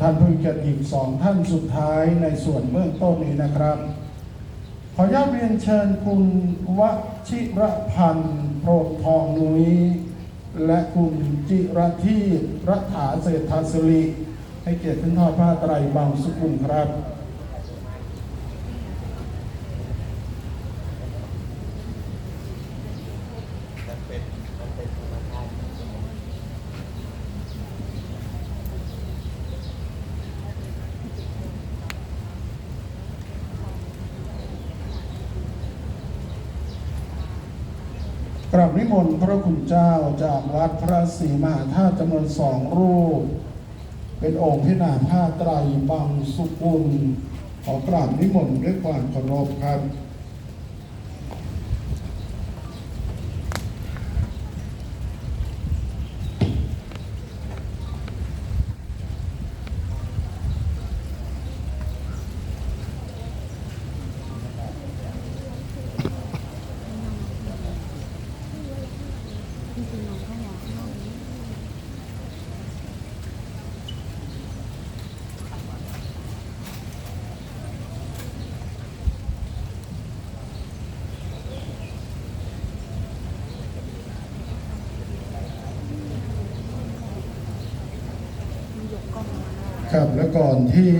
ท่านผู้เกียรติอีกสองท่านสุดท้ายในส่วนเบื้องต้นนี้นะครับ ขออนุญาตเรียนเชิญคุณวชิรพันธ์โพรทองนุ้ยและคุณจิรทีรัฐาเศรษฐสิริให้เกียรติขึ้นทอดผ้าไตรบางสุขุมครับ นิมนต์พระคุณเจ้าจากวัดพระศรีมหาธาตุจำนวนสองรูป เป็นองค์พินาผ้าไตรบังสุกุล ขอกราบนิมนต์ด้วยความเคารพครับ ครับและก่อนที่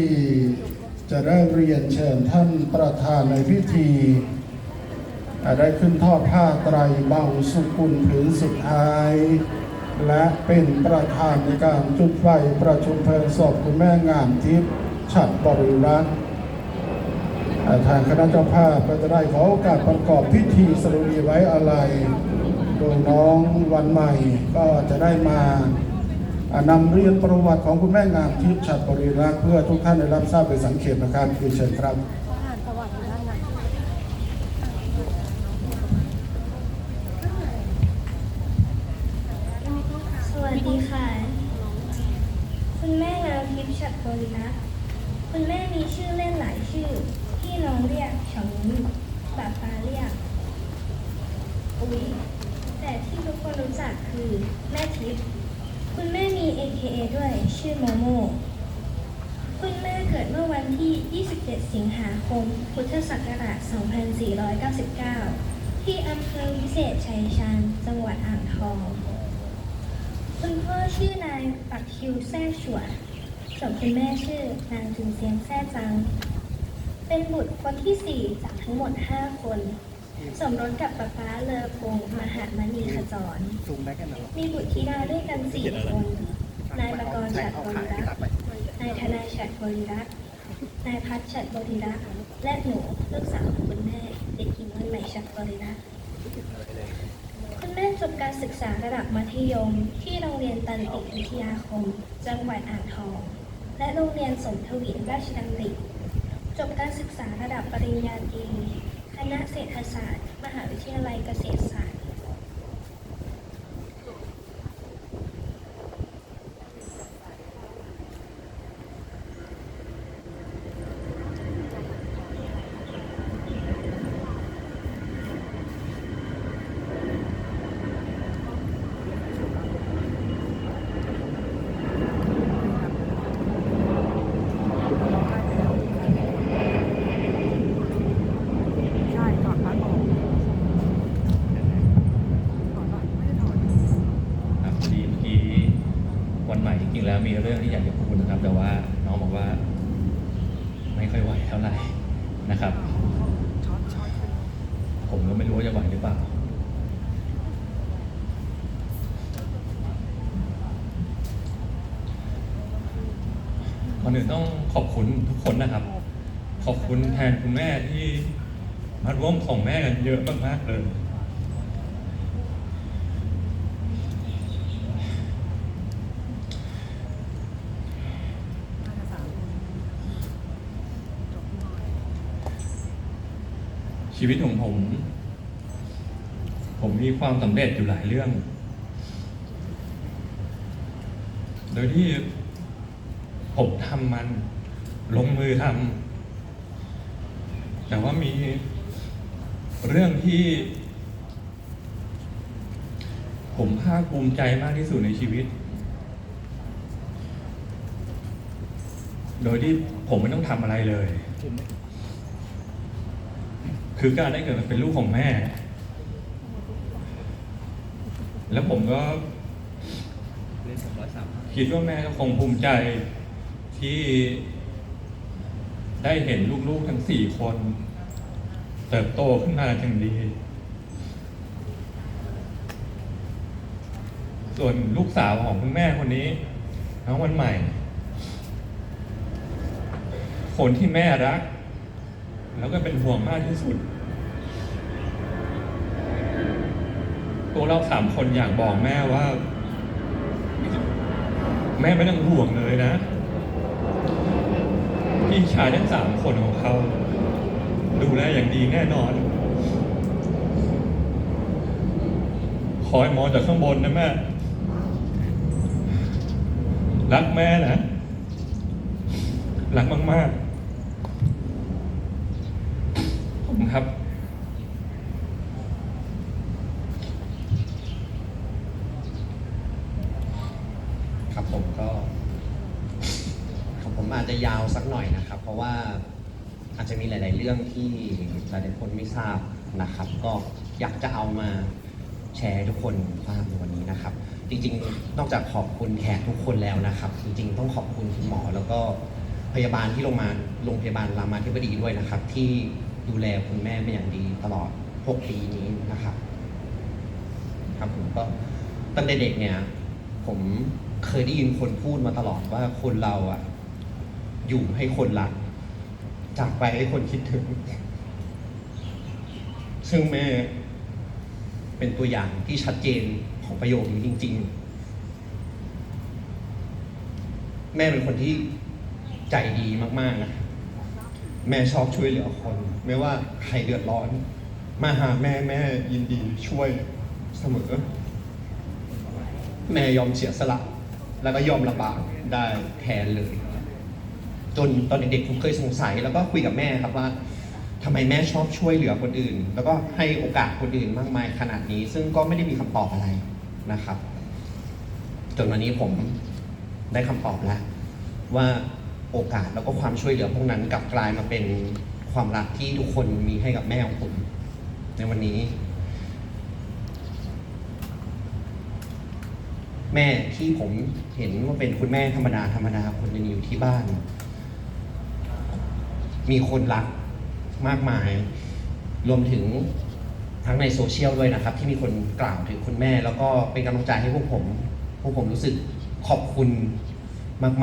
จะได้เรียนเชิญท่านประธานในพิธีได้ขึ้นทอดผ้าไตรเบาสุกุลผืนสุดท้าย และเป็นประธานในการจุดไฟประชุมเพลิงศพคุณแม่งามทิพย์ฉัดบริรัตน์อ่าทางคณะเจ้าภาพก็จะได้ขอโอกาสประกอบพิธีสรุดีไว้อะไรโดยน้องวันใหม่ก็จะได้มา นำเรียนประวัติของคุณแม่งามทิพย์ฉัดบริรักษ์เพื่อทุกท่านได้รับทราบเป็นสังเกตนะครับคุณเชิญครับสวัสดีค่ะ คุณแม่งามทิพย์ฉัตรบริรักษ์คุณแม่มีชื่อเล่นหลายชื่อ ที่น้องเรียกเฉานุ้ยป้าปาเรียก อุ้ยแต่ที่ทุกคนรู้จักคือแม่ทิพย์คุณแม่มี AKA ด้วยชื่อโมโม คุณแม่เกิดเมื่อวันที่ 27สิงหาคม พุทธศักราช 2499 ที่อำเภอวิเศษชัยชาญ จังหวัดอ่างทอง คุณพ่อชื่อนายปักคิวแซ่ฉวนส่วนคุณแม่ชื่อนางจุนเซียงแซ่จัง เป็นบุตรคนที่สี่จากทั้งหมด 5 คน สมรสกับป๊าป๊าเลอพงษ์มหามณีขจร ซูมได้แค่นั้นหรอมีบุตรธิดาด้วยกันสี่คน นายประกรณ์ฉัดบริรักษ์นายธนายฉัดบริรักษ์ นายพัฒฉัดบริรักษ์และหนูลูกสาวของคุณแม่เด็กหญิงวันใหม่ฉัดบริรักษ์คุณแม่จบการศึกษาระดับมัธยม ที่โรงเรียนตันติวิทยาคม จังหวัดอ่างทอง และโรงเรียนสมทวินราชดำริจบการศึกษาระดับปริญญาตรีคณะเศรษฐศาสตร์ มหาวิทยาลัยเกษตรศาสตร์ ใช่ถอดปลั๊กออกถอดปะไม่ได้ถอด ครับพอดีเมื่อกี้ วันใหม่จริงๆแล้วมีเรื่องที่อยากจะพูดนะครับ แต่ว่าน้องบอกว่า ไม่ค่อยไหวเท่าไหร่นะครับ ผมก็ไม่รู้ว่าจะไหวหรือเปล่าก่อนอื่นต้องขอบคุณทุกคนนะครับ ขอบคุณแทนคุณแม่ที่มาร่วมของแม่กันเยอะมากๆเลย น่าจะสามคนจบหน่อย ชีวิตของผม ผมมีความสำเร็จอยู่หลายเรื่อง โดยที่ผมทำมัน ลงมือทำแต่ว่ามีเรื่องที่ ผมภาคภูมิใจมากที่สุดในชีวิต โดยที่ผมไม่ต้องทำอะไรเลย คือการได้เกิดมาเป็นลูกของแม่ แล้วผมก็คิดว่าแม่ก็คงภูมิใจที่ได้เห็นลูกๆทั้งสี่คน เติบโตขึ้นมาอย่างดี ส่วนลูกสาวของคุณแม่คนนี้น้องวันใหม่ คนที่แม่รัก แล้วก็เป็นห่วงมากที่สุด ตัวเราสามคนอยากบอกแม่ว่า แม่ไม่ต้องห่วงเลยนะ พี่ชายทั้งสามคนของเขา ดูแลอย่างดีแน่นอนคอยมองจากข้างบนนะแม่ รักแม่นะ รักมากๆ ผมครับ ครับ ผมก็ของผมอาจจะยาวสักหน่อยนะครับ เพราะว่าอาจจะมีหลาย ๆ เรื่องที่หลายๆคนไม่ทราบนะครับ ก็อยากจะเอามาแชร์ทุกคนทราบในวันนี้นะครับ จริง ๆ นอกจากขอบคุณแขกทุกคนแล้วนะครับ จริง ๆ ต้องขอบคุณคุณหมอแล้วก็พยาบาลที่โรงมาโรงพยาบาลรามาธิบดีด้วยนะครับ ที่ดูแลคุณแม่เป็นอย่างดีตลอด 6 ปีนี้นะครับ ครับผมก็ตั้งแต่เด็กเนี่ย ผม เคยได้ยินคนพูดมาตลอดว่าคนเราอะ อยู่ให้คนรัก จากไปให้คนคิดถึง ซึ่งแม่เป็นตัวอย่างที่ชัดเจนของประโยคนี้จริง ๆ แม่เป็นคนที่ใจดีมากๆนะแม่ชอบช่วยเหลือคน ไม่ว่าใครเดือดร้อน มาหาแม่แม่ยินดีช่วยเสมอ แม่ยอมเสียสละ แล้วก็ยอมลำบากได้แทนเลย จนตอนเด็กๆผมเคยสงสัย แล้วก็คุยกับแม่ครับว่าทำไมแม่ชอบช่วยเหลือคนอื่น แล้วก็ให้โอกาสคนอื่นมากมายขนาดนี้ ซึ่งก็ไม่ได้มีคำตอบอะไรนะครับ จนวันนี้ผมได้คำตอบแล้ว ว่าโอกาสแล้วก็ความช่วยเหลือพวกนั้นกลับกลายมาเป็นความรักที่ทุกคนมีให้กับแม่ของผม ในวันนี้ แม่ที่ผมเห็นว่าเป็นคุณแม่ธรรมดาธรรมดาคนหนึงอยู่ที่บ้าน มีคนรักมากมาย รวมถึงทั้งในโซเชียลด้วยนะครับ ที่มีคนกล่าวถึงคุณแม่ แล้วก็เป็นกำลังใจให้พวกผม พวกผมรู้สึกขอบคุณ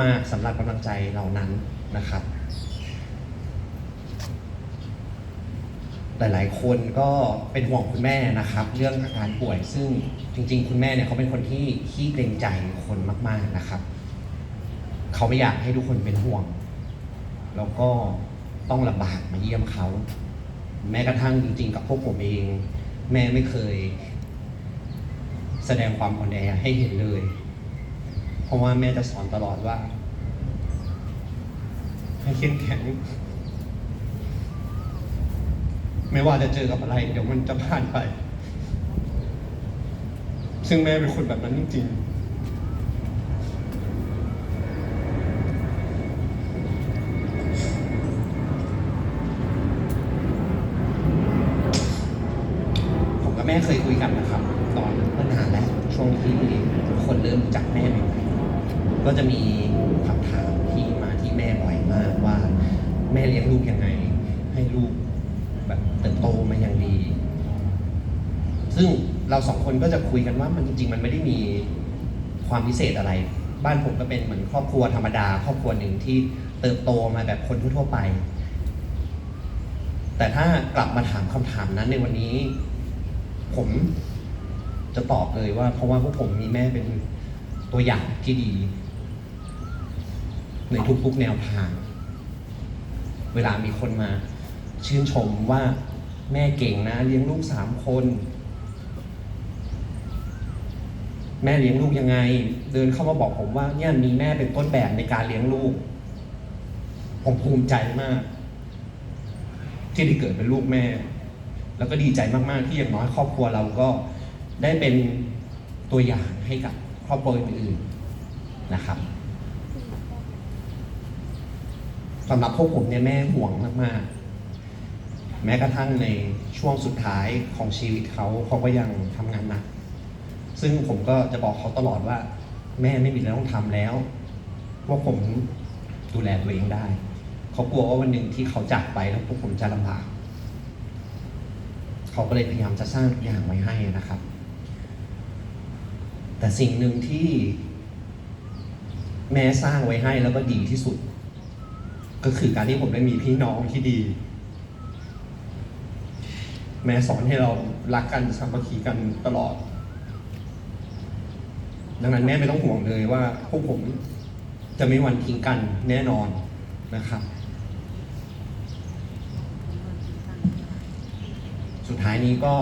มาก ๆสำหรับกำลังใจเหล่านั้นนะครับ หลาย ๆ คนก็เป็นห่วงคุณแม่นะครับ เรื่องอาการป่วยซึ่งจริง ๆ คุณแม่เนี่ยเขาเป็นคนที่ขี้เกรงใจคนมาก ๆนะครับ เขาไม่อยากให้ทุกคนเป็นห่วง แล้วก็ต้องลำบากมาเยี่ยมเขา แม้กระทั่งจริง ๆ กับพวกผมเอง แม่ไม่เคย แสดงความอ่อนแอให้เห็นเลย เพราะว่าแม่จะสอนตลอดว่า ให้เข้มแข็ง ไม่ว่าจะเจอกับอะไร เดี๋ยวมันจะผ่านไป ซึ่งแม่เป็นคนแบบนั้นจริงๆผมกับแม่เคยคุยกันนะครับ ตอนเมื่อนานแล้วช่วงที่คนเริ่มรู้จักแม่ใหม่ๆก็จะมีคำถามที่มาที่แม่บ่อยมากว่า แม่เลี้ยงลูกยังไง ให้ลูก เติบโตมาอย่างดี ซึ่งเราสองคนก็จะคุยกันว่ามันจริง ๆ มันไม่ได้มีความพิเศษอะไร บ้านผมก็เป็นเหมือนครอบครัวธรรมดา ครอบครัวหนึ่งที่เติบโตมาแบบคนทั่วไป แต่ถ้ากลับมาถามคำถามนั้นในวันนี้ ผมจะตอบเลยว่า เพราะว่าพวกผมมีแม่เป็นตัวอย่างที่ดี ในทุกๆแนวทาง เวลามีคนมาชื่นชมว่า แม่เก่งนะ เลี้ยงลูกสามคน แม่เลี้ยงลูกยังไง เดินเข้ามาบอกผมว่า เนี่ยมีแม่เป็นต้นแบบในการเลี้ยงลูก ผมภูมิใจมาก ที่ได้เกิดเป็นลูกแม่ แล้วก็ดีใจมากๆ ที่อย่างน้อยครอบครัวเราก็ได้เป็นตัวอย่างให้กับครอบครัวอื่นๆนะครับสำหรับพวกผมเนี่ยแม่ห่วงมากๆ แม้กระทั่งในช่วงสุดท้ายของชีวิตเขาเขาก็ยังทำงานหนัก ซึ่งผมก็จะบอกเขาตลอดว่า แม่ไม่มีอะไรต้องทำแล้วพวกผมดูแลตัวเองได้ เขากลัวว่าวันหนึ่งที่เขาจากไปแล้วพวกผมจะลำบาก เขาก็เลยพยายามจะสร้างทุกอย่างไว้ให้นะครับ แต่สิ่งหนึ่งที่ แม่สร้างไว้ให้แล้วก็ดีที่สุด ก็คือการที่ผมได้มีพี่น้องที่ดี แม่สอนให้เรารักกันสามัคคีกันตลอด ดังนั้นแม่ไม่ต้องห่วงเลยว่าพวกผมจะไม่วันทิ้งกันแน่นอนนะครับ สุดท้ายนี้ก็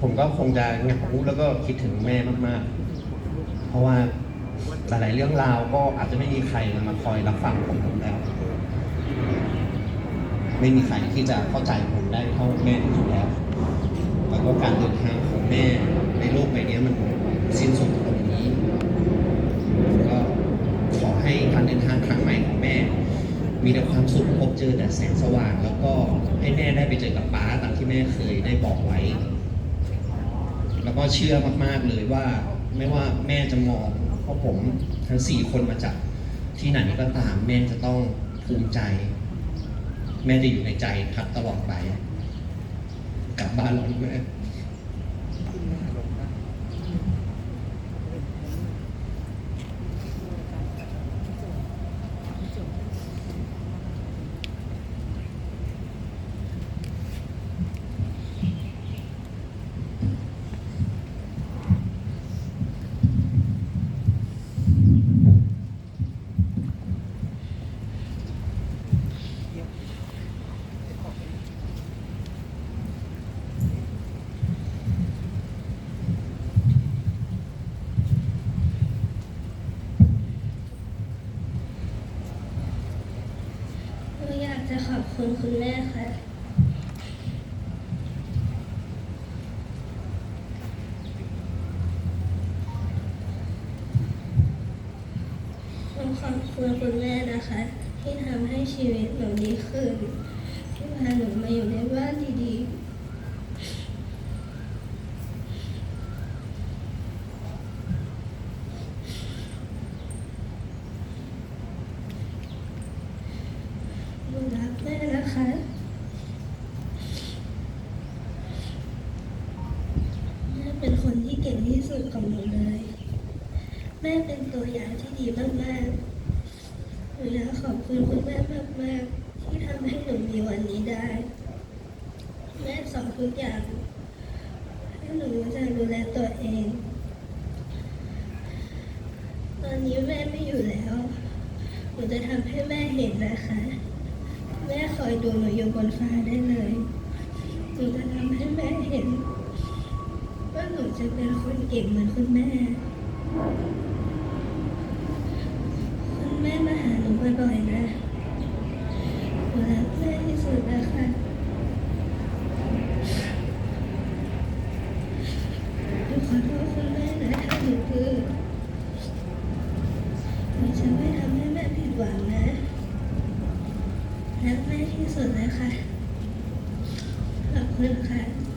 ผมก็คงจะเหงาแล้วก็คิดถึงแม่มาก ๆ เพราะว่าหลายๆเรื่องราวก็อาจจะไม่มีใครมาคอยรับฟังผมแล้ว ไม่มีใครที่จะเข้าใจผมได้เท่าแม่ที่สุดแล้ว แล้วก็การเดินทางของแม่ในโลกใบนี้มันสิ้นสุดตรงนี้ก็ขอให้การเดินทางครั้งใหม่ของแม่ มีแต่ความสุขพบเจอแต่แสงสว่าง แล้วก็ให้แม่ได้ไปเจอกับป้าตามที่แม่เคยได้บอกไว้ แล้วก็เชื่อมากๆเลยว่าไม่ว่าแม่จะมองพวกผมทั้งสี่คนมาจากที่ไหนก็ตามแม่จะต้องภูมิใจ แม่จะอยู่ในใจพักตลอดไป กลับบ้านเราด้วย คุณคุณแม่ค่ะขอบคุณคุณแม่นะคะ ที่ทำให้ชีวิตหนูดีขึ้น ที่พาหนูมาอยู่ในบ้านดีๆ หนูรักแม่นะคะ แม่เป็นคนที่เก่งที่สุดของหนูเลย แม่เป็นตัวอย่างที่ดีมากๆหนูอยากขอบคุณคุณแม่มากๆ ที่ทำให้หนูมีวันนี้ได้ แม่สอนทุกอย่างให้หนูรู้จักดูแลตัวเอง ตอนนี้แม่ไม่อยู่แล้ว หนูจะทำให้แม่เห็นนะคะ แม่คอยดูหนูอยู่บนฟ้าได้เลยหนูจะทำให้แม่เห็นว่าหนูจะเป็นคนเก่งเหมือนคุณแม่มาหาหนู บ่อยๆนะรักแม่ที่สุดนะคะหนูขอโทษคุณแม่นะถ้าหนูดื้อหนูจะไม่ทำให้แม่ผิดหวังนะรักแม่ที่สุดเลยค่ะขอบคุณค่ะ